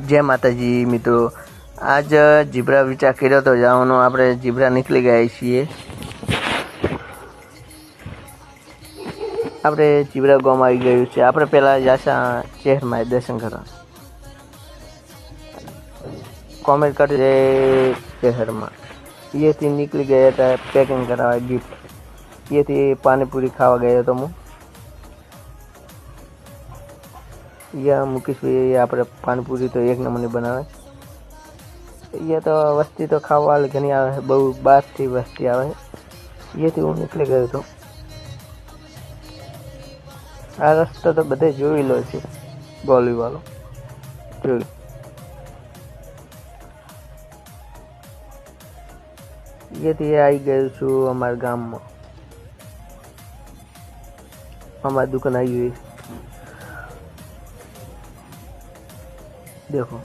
જય માતાજી, મિત્રો. આજ જીબ્રા વિચાર કર્યો હતો જવાનો. આપણે જીબ્રા નીકળી ગયા છીએ. આપણે જીબ્રા ગામ આવી ગયું છે. આપણે પહેલાં જાશા શહેરમાં દર્શન કરવા. કોમેન્ટ કરજે શહેરમાં. એથી નીકળી ગયા હતા પેકિંગ કરાવવા ગિફ્ટ એથી પાણીપુરી ખાવા ગયો હતો હું. અહીંયા મુકેશભાઈ આપણે પાનપુરી તો એક નંબરની બનાવે. અહીંયા તો વસ્તી તો ખાવા ઘણી આવે, બહુ બહારથી વસ્તી આવે. અહીંયાથી હું નીકળી ગયો હતો આ રસ્તો તો બધે જોઈ લો છે, ગોલીવાળો. જોઈ અહીંયાથી આવી ગયો છું અમારા ગામમાં. અમારી દુકાન આવી ગઈ છે. 烈火。